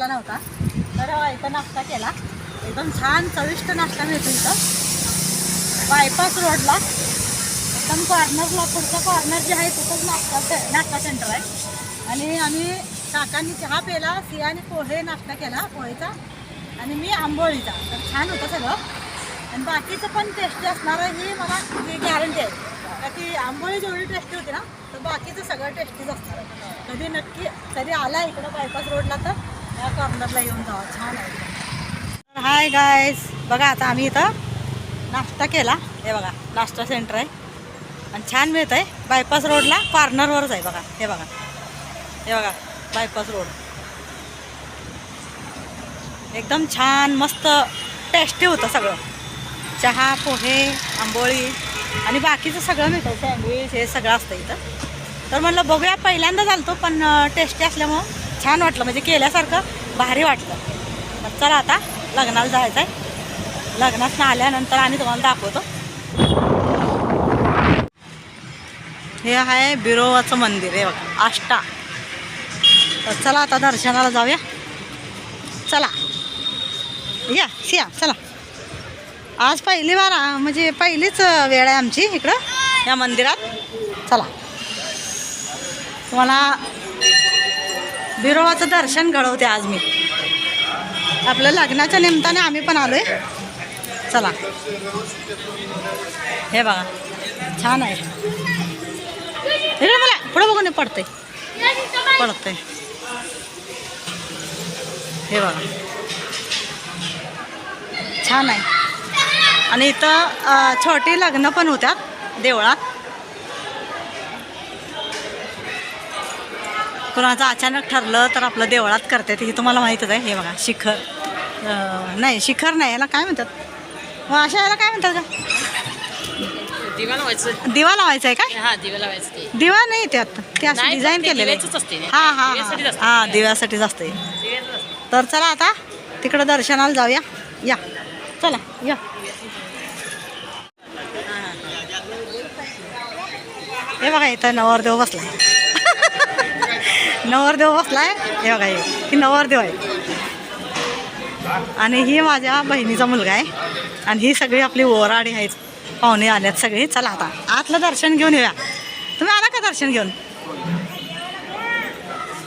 केला नव्हता. तर इथं नाश्ता केला. एकदम छान चविष्ट नाश्ता मिळतो इथं. बायपास रोडला एकदम कॉर्नरला पुढचा कॉर्नर जे आहे तिथंच नाश्ता नाश्ता सेंटर आहे. आणि आम्ही काकांनी चहा पेला सियाने पोहे नाश्ता केला पोहेचा. आणि मी आंबोळीचा. तर छान होतं सगळं. आणि बाकीचं पण टेस्टी असणार आहे ही मला गॅरंटी आहे. का ती आंबोळी जेवढी टेस्टी होती ना तर बाकीचं सगळं टेस्टीच असणार कधी नक्की कधी आला इकडं बायपास रोडला तर या कॉर्नरला येऊन जावा छान आहे. हाय गायस बघा आता आम्ही इथं नाश्ता केला. हे बघा नाश्ता सेंटर आहे. आणि छान मिळत आहे बायपास रोडला कॉर्नरवरच आहे बघा. हे बघा. हे बघा बायपास रोड एकदम छान मस्त टेस्टी होतं सगळं. चहा पोहे आंबोळी आणि बाकीचं सगळं मिळतं सँडविच हे सगळं असतं इथं. तर म्हणलं बघूया पहिल्यांदा चालतो पण टेस्टी असल्यामुळं छान वाटलं म्हणजे केल्यासारखं भारी वाटलं. मग चला आता लग्नाला जायचं आहे लग्नात आल्यानंतर आणि तुम्हाला दाखवतो. हे आहे बिरोवाचं मंदिर आहे बघा आष्टा. तर चला आता दर्शनाला जाऊया. चला. या सिया चला. आज पहिली बार म्हणजे पहिलीच वेळ आहे आमची इकडं या मंदिरात. चला. तुम्हाला बिरोबाचं दर्शन घडवते आज मी. आपल्या लग्नाच्या निमित्ताने आम्ही पण आलोय. चला. हे बघा. छान आहे. इकडे मला. पुढं बघून पडते पडते हे बघा. छान आहे. आणि इथं छोटी लग्न पण होत्या देवळात. कोणाचं अचानक ठरलं तर आपलं देवळात करते हे तुम्हाला माहीतच आहे. हे बघा शिखर. नाही शिखर नाही याला काय म्हणतात? अशा याला काय म्हणतात का? दिवा लावायचं. दिवा लावायचा आहे काय? हा दिवा लावायचं ते. दिवा नाही त्यात ते असं डिझाईन ते केलेलं आहे. ते. हां हां. हां. दिव्यासाठीच असते. तर चला आता तिकडं दर्शनाला जाऊया. या. चला या. हे बघा इथं नवरदेव बसलाय नवरदेव बसलाय. हे बघा हे ही नवरदेव आहे आणि ही माझ्या बहिणीचा मुलगा आहे. आणि ही सगळी आपली ओराडी आहेत. पाहुणे आल्यात सगळी. चला आता आतलं दर्शन घेऊन येऊया. तुम्ही आला का दर्शन घेऊन?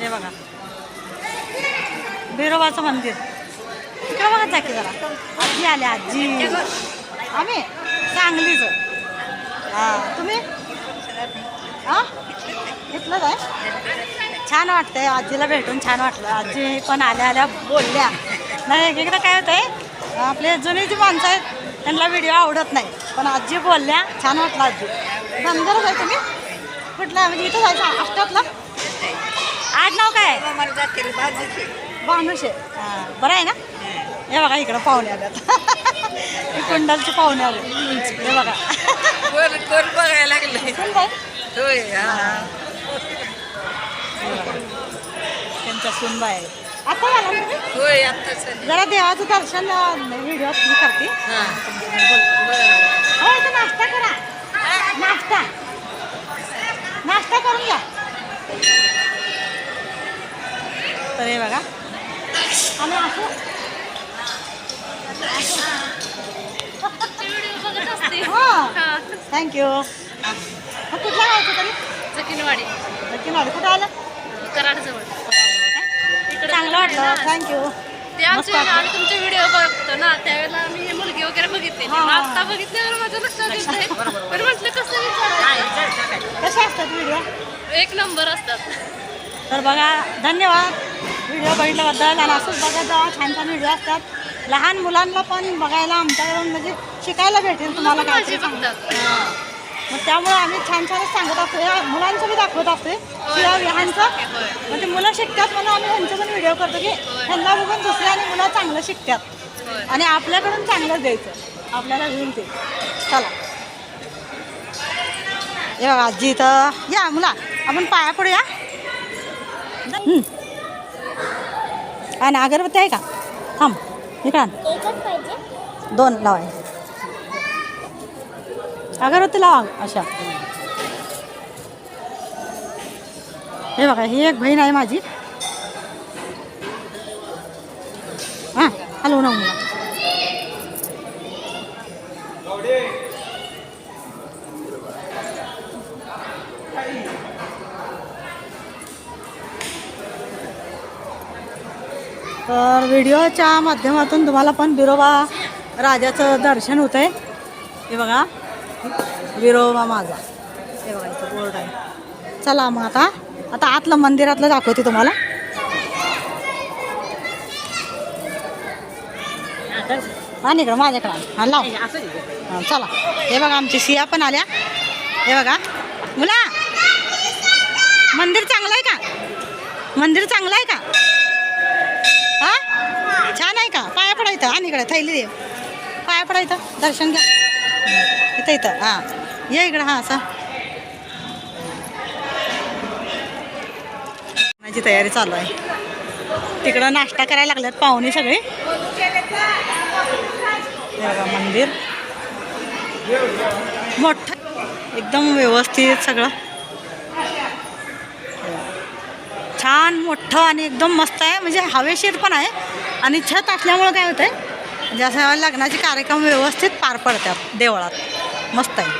हे बघा. बिरोबाचं मंदिर. इकडे बघा जा की जरा. आजी आल्या आजी. आम्ही? सांगलीच. हां तुम्ही? हां? घेतलं काय छान वाटतंय. आजीला भेटून छान वाटलं. आजी पण आल्या आल्या बोलल्या. नाही एकेकदा काय होतंय आपले जुनी जी माणसं आहेत त्यांना व्हिडिओ आवडत नाही. पण आजी बोलल्या छान वाटलं आजी. धनगरच आहे तुम्ही? कुठला? म्हणजे इथं जायचं अष्टातला आठ नाव काय? भानुशे हां बरं आहे ना? हे बघा इकडं पाहुणे आल्यात कुंडलचे पाहुणे आले. हे बघा. बघायला लागले? होय हा. त्यांच्या सुनबाई आहे. आता? होय आत्ताच आले. जरा देवाचं दर्शन व्हिडिओ मी करते. हा. बरं. हो इथं नाश्ता करा. नाश्ता. नाश्ता करून घ्या. तर हे बघा. आणि असं. हां. थँक्यू मग कुठला राहायचं तरी? जकिनवाडी नक्की नाही कुठं आलं? कराडजवळ. चांगलं वाटलं. थँक्यू आम्ही तुमचे व्हिडिओ बघतो ना त्यावेळेला आम्ही ही मुलगी वगैरे बघितली. आता बघितल्यावर माझ्या लक्षात येतंय. पण म्हटलं कसं विचारायचं? कसे असतात व्हिडिओ एक नंबर असतात. तर बघा धन्यवाद. व्हिडिओ बघितल्याबद्दल आणि असंच बघत जावा छान छान व्हिडिओ असतात. लहान मुलांना पण बघायला आमच्याकडून म्हणजे शिकायला भेटेल तुम्हाला. बघतात. हां. मग त्यामुळे आम्ही छान छानच सांगत असतो. या मुलांचं बी दाखवत असते. किंवा लहानचं मग ते मुलं शिकतात म्हणून आम्ही ह्यांचे पण व्हिडिओ करतो की ह्यांना बघून दुसरे आणि मुलं चांगलं शिकतात. आणि आपल्याकडून चांगलंच द्यायचं. आपल्याला होईल ते. चला. बघा आजी इथं. या मुला. आपण पाया पडूया. हं. आणि अगरबत्ती आहे का? थांब. का दोन लावाय. अगरबत्ती लावा अशा हे बघा ही एक बहीण आहे माझी हलवू ना मुला तर व्हिडिओच्या माध्यमातून तुम्हाला पण बिरोबा राजाचं दर्शन होतं आहे हे बघा. विरोबा माझा. हे बघा इथं बोर्ड आहे. चला मग आता. आता आतलं मंदिरातलं दाखवते तुम्हाला. आणि इकडं माझ्याकडं आण. हा लाव. चला. हे बघा आमची सिया पण आल्या. हे बघा. मुला! मंदिर चांगलं आहे का? मंदिर चांगलं आहे का? हा? छान आहे का? पाया पडायचं आणि इकडे थैली दे. पाया पडायचं दर्शन घ्या. इथं इथं. हां. ये इकडं हां असा माझी तयारी चालू आहे. तिकडं नाश्ता करायला लागल्यात पाहुणे सगळे. बघा मंदिर. मोठं. एकदम व्यवस्थित सगळं. छान मोठं आणि एकदम मस्त आहे. म्हणजे हवेशीर पण आहे. आणि छत असल्यामुळं काय होतं आहे म्हणजे असं लग्नाचे कार्यक्रम व्यवस्थित पार पडतात देवळात. मस्त आहे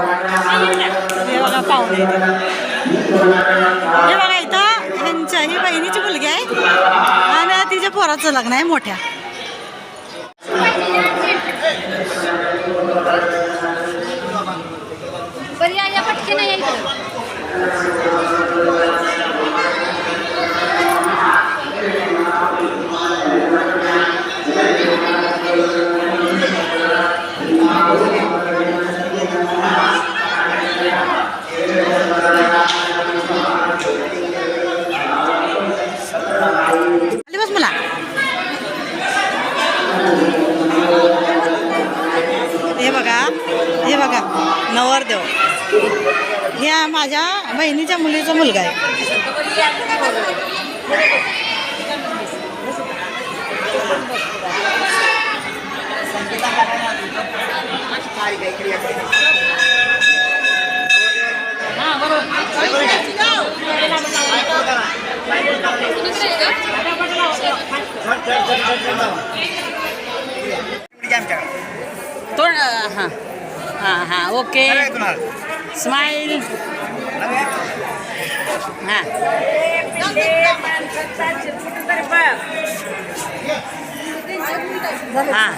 हे बघा पाहुणे हे बघा इथं ह्यांच्या ही बहिणीची मुलगी आहे आणि तिच्या पोराचं लग्न आहे मोठ्या बरी या या पटके नाही इकडं आली बस मला हे बघा हे बघा नवरदेव. ह्या माझ्या बहिणीच्या मुलीचा मुलगा आहे. तो हां. हां हां ओके स्माईल हां हां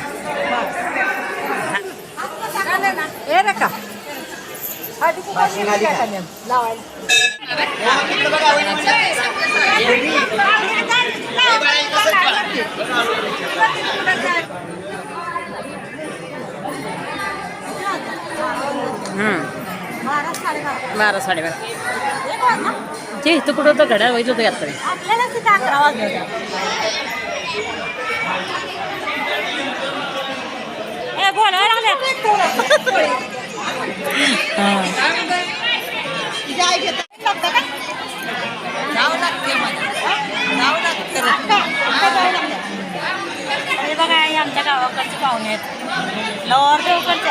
ए रे बारा साडेबारा? ते इथं कुठं होतं घड्याळ होतं वाजले ए बोलायला हे. बघा हे आमच्या गावाकडचे पाहुणे आहेत.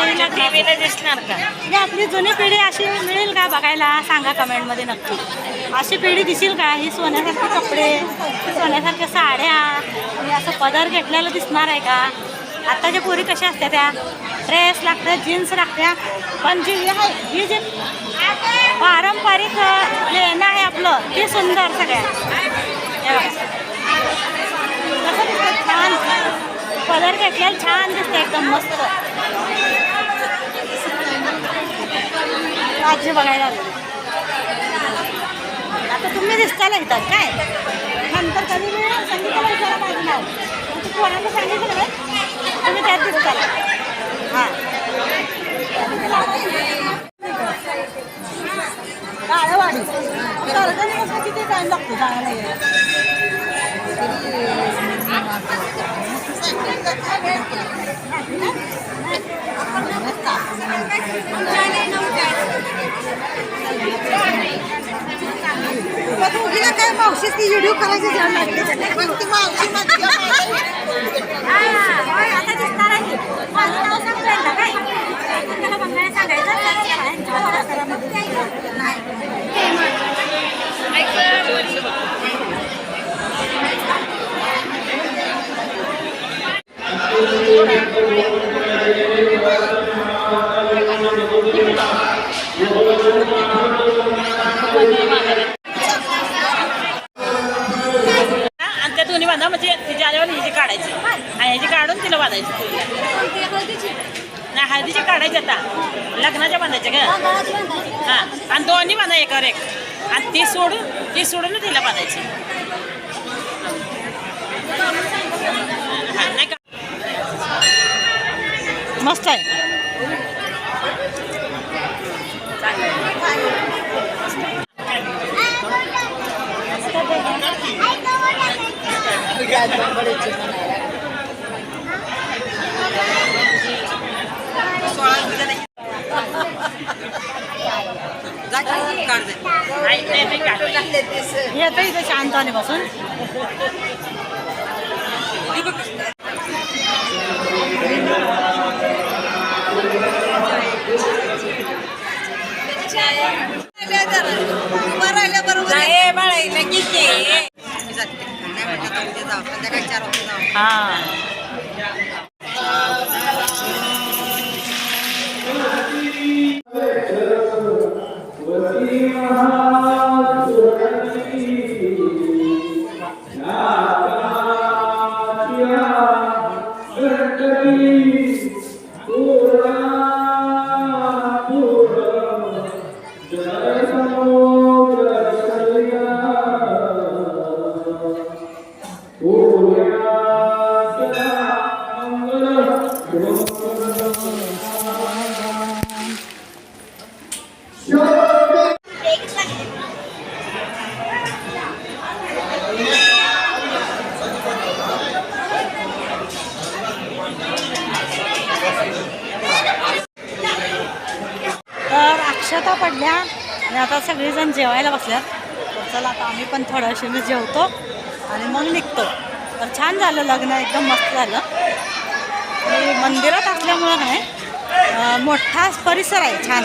टीव्हीला दिसणार का? म्हणजे आपली जुनी पिढी अशी मिळेल का बघायला? सांगा कमेंटमध्ये नक्की. अशी पिढी दिसेल का? ही सोन्यासारखे कपडे सोन्यासारख्या साड्या आणि असं पदर घेतलेलं दिसणार आहे का? आत्ताच्या पोरी कशा असत्या त्या? ड्रेस लागत्या जीन्स लागत्या. पण जी ही जे जी पारंपरिक लेणं आहे आपलं ते सुंदर सगळ्या हे छान. पदर घेतलेलं छान दिसतं एकदम मस्त. राज्य बघायला आलेली. आता तुम्ही दिसताला इथं. काय? नंतर कधी मी संगीताला विचारा माझं नाव. मग तू कोणाला सांगितलं नाही तुम्ही त्यात दिसताला हां. काळेवाडी कर्जनी किती टाईम लागतो जायला यायला दोघीला काय मावशीच ती व्हिडिओ करायची जाण लागली ती मावशी आता दिसणार आहे काय आणि त्या दोन्ही बांधा म्हणजे तिच्या आल्यावर हिची काढायची आणि ह्याची काढून तिला बांधायची नाही हळदीचे काढायचे आता लग्नाच्या बांधायचे का हां आणि दोन्ही बांधा एकावर एक आणि ती सोडून ती सोडून तिला बांधायची हां नाही का मस्त आहे नाही येतं इथे शांतपणे बसून हा. असल्यात तर चला आता आम्ही पण थोड्याशी मी जेवतो आणि मग निघतो. तर छान झालं लग्न एकदम मस्त झालं. आणि मंदिरात असल्यामुळं नाही मोठा परिसर आहे छान.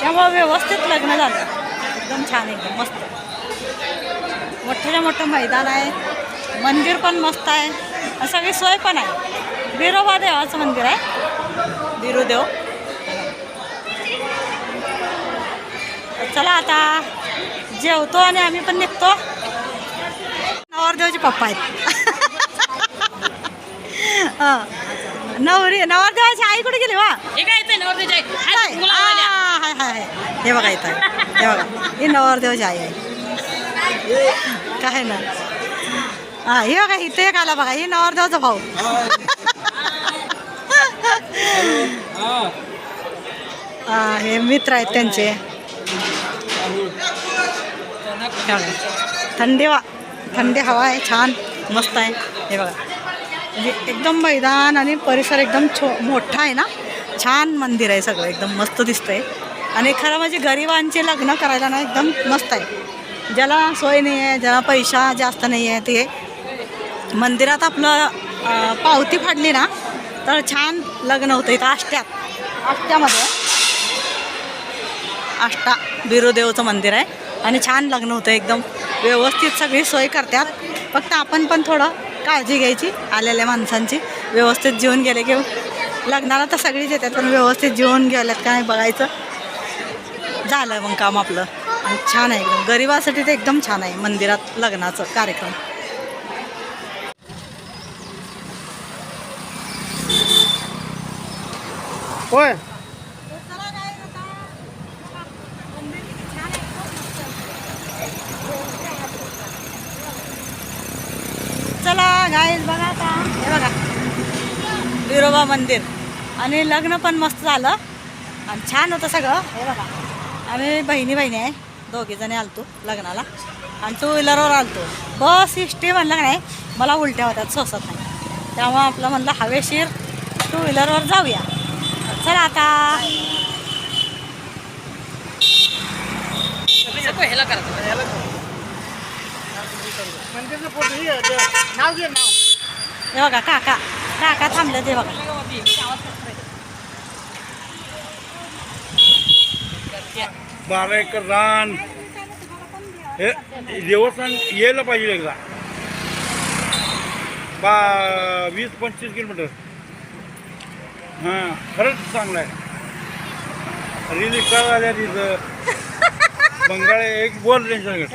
त्यामुळं व्यवस्थित लग्न झालं. एकदम छान एकदम मस्त. मोठ्याच्या मोठं मैदान आहे. मंदिर पण मस्त आहे. सगळी सोय पण आहे. बिरोबा देवाचं मंदिर आहे. बिरुदेव चला आता जेवतो आणि आम्ही पण निघतो. नवरदेवचे पप्पा आहेत. हा. नवरी नवरदेवाची आई कुठे गेली वा? हे? हाय, हाय. हे बघा इथं. हे बघा. ही नवरदेवची आई आहे. काय ना. हा हे बघा इथे एक आला बघा. ही नवरदेवचा भाऊ. हा हे मित्र आहेत त्यांचे. हे थंडी वा थंडी हवा आहे छान मस्त आहे. हे बघा. म्हणजे एकदम मैदान आणि परिसर एकदम छो मोठा आहे ना? छान मंदिर आहे सगळं. एकदम मस्त दिसतंय. आणि खरं म्हणजे गरिबांचे लग्न करायला ना एकदम मस्त आहे. ज्याला सोय नाही आहे ज्याला पैसा जास्त नाही आहे ते मंदिरात आपलं पावती फाडली ना तर छान लग्न होतं इथं आष्ट्यात. आष्ट्यामध्ये आष्टा बिरुदेवचं मंदिर आहे. आणि छान लग्न होतं एकदम. व्यवस्थित सगळी सोय करतात. फक्त आपण पण थोडं काळजी घ्यायची आलेल्या माणसांची. व्यवस्थित जेवून गेले की लग्नाला तर सगळीच येतात पण व्यवस्थित जेवून गेल्यात काय बघायचं. झालं मग काम आपलं. आणि छान आहे एकदम. गरिबासाठी तर एकदम छान आहे मंदिरात लग्नाचं कार्यक्रम. होय. गाईज बघा आता. हे बघा. विरोबा मंदिर. आणि लग्न पण मस्त झालं. आणि छान होतं सगळं. हे बघा. आम्ही बहिणी बहिणी आहे दोघीजणी आलतो लग्नाला. आणि टू व्हीलरवर आलतो. बस इष्टी म्हणलं का नाही मला उलट्या होत्यात सोसत नाही. त्यामुळं आपलं म्हणलं हवेशीर टू व्हीलरवर जाऊया. चला आता. ह्याला मंदिरचं फोटो हे, ते नाव घे नाव हे बघा काका. काका थांबले ते बघा. बारा एकर रान. हे देवस्थान यायला पाहिजे एकदा. बा वीस पंचवीस किलोमीटर. हां खरंच चांगलं आहे. रिलिक्का झाल्या तिथं? बंगाळे एक बोल त्यांच्याकडे.